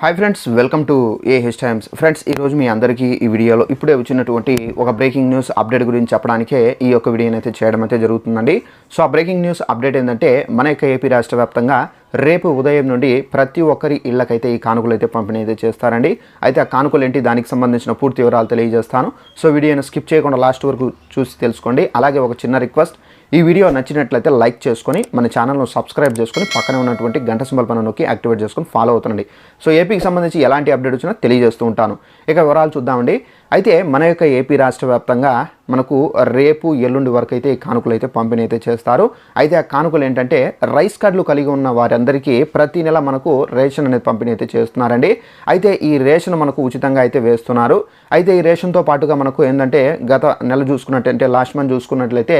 Hi friends welcome to A H times friends ఈరోజు మీ అందరికీ ఈ వీడియోలో ఇప్పుడే వచ్చినటువంటి ఒక బ్రేకింగ్ న్యూస్ అప్డేట్ గురించి చెప్పడానికే ఈ యొక్క వీడియోని అయితే చేయడం అయితే జరుగుతుందండి. సో ఆ బ్రేకింగ్ న్యూస్ అప్డేట్ ఏంటంటే మన యొక్క ఏపీ రాష్ట్ర వ్యాప్తంగా రేపు ఉదయం నుండి ప్రతి ఒక్కరి ఇళ్ళకైతే ఈ కానుకలు అయితే పంపిణీ అయితే చేస్తారండి. అయితే ఆ కానుకలు ఏంటి? దానికి సంబంధించిన పూర్తి వివరాలు తెలియజేస్తాను. సో వీడియోని స్కిప్ చేయకుండా లాస్ట్ వరకు చూసి తెలుసుకోండి. అలాగే ఒక చిన్న రిక్వెస్ట్ ఈ వీడియో నచ్చినట్లయితే లైక్ చేసుకొని మన ఛానల్ను సబ్స్క్రైబ్ చేసుకొని పక్కనే ఉన్నటువంటి గంట సింబల్ పైన నొక్కి యాక్టివేట్ చేసుకొని ఫాలో అవుతుండండి. సో ఏపీకి సంబంధించి ఎలాంటి అప్డేట్ వచ్చినా తెలియజేస్తూ ఉంటాను. ఇక వివరాలు చూద్దామండి. అయితే మన యొక్క ఏపీ రాష్ట్ర వ్యాప్తంగా మనకు రేపు ఎల్లుండి వరకు అయితే ఈ కానుకలు అయితే పంపిణీ అయితే చేస్తారు. అయితే ఆ కానుకలు ఏంటంటే రైస్ కార్డులు కలిగి ఉన్న వారందరికీ ప్రతి నెల మనకు రేషన్ అనేది పంపిణీ అయితే చేస్తున్నారండి. అయితే ఈ రేషన్ మనకు ఉచితంగా అయితే వేస్తున్నారు. అయితే ఈ రేషన్తో పాటుగా మనకు ఏంటంటే గత నెల చూసుకున్నట్టంటే లాస్ట్ మంత్ చూసుకున్నట్లయితే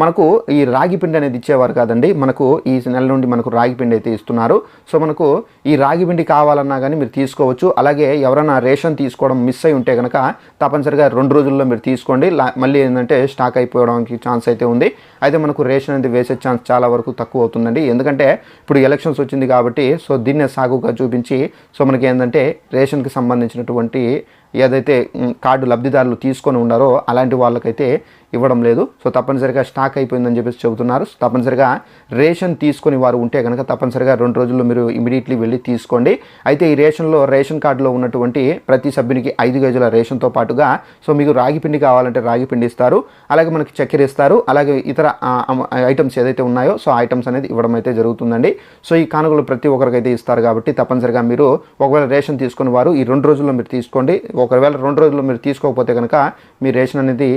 మనకు ఈ రాగి పిండి అనేది ఇచ్చేవారు కాదండి. మనకు ఈ నెల నుండి మనకు రాగి పిండి అయితే ఇస్తున్నారు. సో మనకు ఈ రాగి పిండి కావాలన్నా కానీ మీరు తీసుకోవచ్చు. అలాగే ఎవరైనా రేషన్ తీసుకోవడం మిస్ అయి ఉంటే కనుక తప్పనిసరిగా రెండు రోజుల్లో మీరు తీసుకోండి. మళ్ళీ ఏంటంటే స్టాక్ అయిపోవడానికి ఛాన్స్ అయితే ఉంది. అయితే మనకు రేషన్ అనేది వేసే ఛాన్స్ చాలా వరకు తక్కువ అవుతుందండి. ఎందుకంటే ఇప్పుడు ఎలక్షన్స్ వచ్చింది కాబట్టి సో దీన్నే సాగుగా చూపించి సో మనకి ఏంటంటే రేషన్కి సంబంధించినటువంటి ఏదైతే కార్డు లబ్ధిదారులు తీసుకొని ఉన్నారో అలాంటి వాళ్ళకైతే ఇవ్వడం లేదు. సో తప్పనిసరిగా స్టాక్ అయిపోయిందని చెప్పేసి చెబుతున్నారు. తప్పనిసరిగా రేషన్ తీసుకొని వారు ఉంటే కనుక తప్పనిసరిగా రెండు రోజుల్లో మీరు ఇమీడియట్లీ వెళ్ళి తీసుకోండి. అయితే ఈ రేషన్లో రేషన్ కార్డులో ఉన్నటువంటి ప్రతి సభ్యునికి ఐదు కేజీల రేషన్తో పాటుగా సో మీకు రాగి పిండి కావాలంటే రాగి పిండి ఇస్తారు. అలాగే మనకి చక్కెర ఇస్తారు. అలాగే ఇతర ఐటమ్స్ ఏదైతే ఉన్నాయో సో ఆ ఐటమ్స్ అనేది ఇవ్వడం అయితే జరుగుతుందండి. సో ఈ కానుకలు ప్రతి ఒక్కరికైతే ఇస్తారు కాబట్టి తప్పనిసరిగా మీరు ఒకవేళ రేషన్ తీసుకుని వారు ఈ రెండు రోజుల్లో మీరు తీసుకోండి. ఒకవేళ రెండు రోజుల్లో మీరు తీసుకోకపోతే కనుక మీ రేషన్ అనేది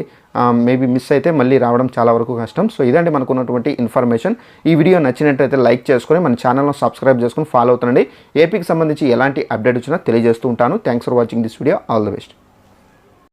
మేబీ మిస్ అయితే మళ్ళీ రావడం చాలా వరకు కష్టం. సో ఇదండి మనకు ఉన్నటువంటి ఇన్ఫర్మేషన్ ఈ వీడియో నచ్చినట్టయితే లైక్ చేసుకొని మన ఛానల్ను సబ్స్క్రైబ్ చేసుకొని ఫాలో అవుతుండండి. ఏపీకి సంబంధించి ఎలాంటి అప్డేట్ వచ్చినా తెలియజేస్తూ ఉంటాను. Thanks for watching this video all the best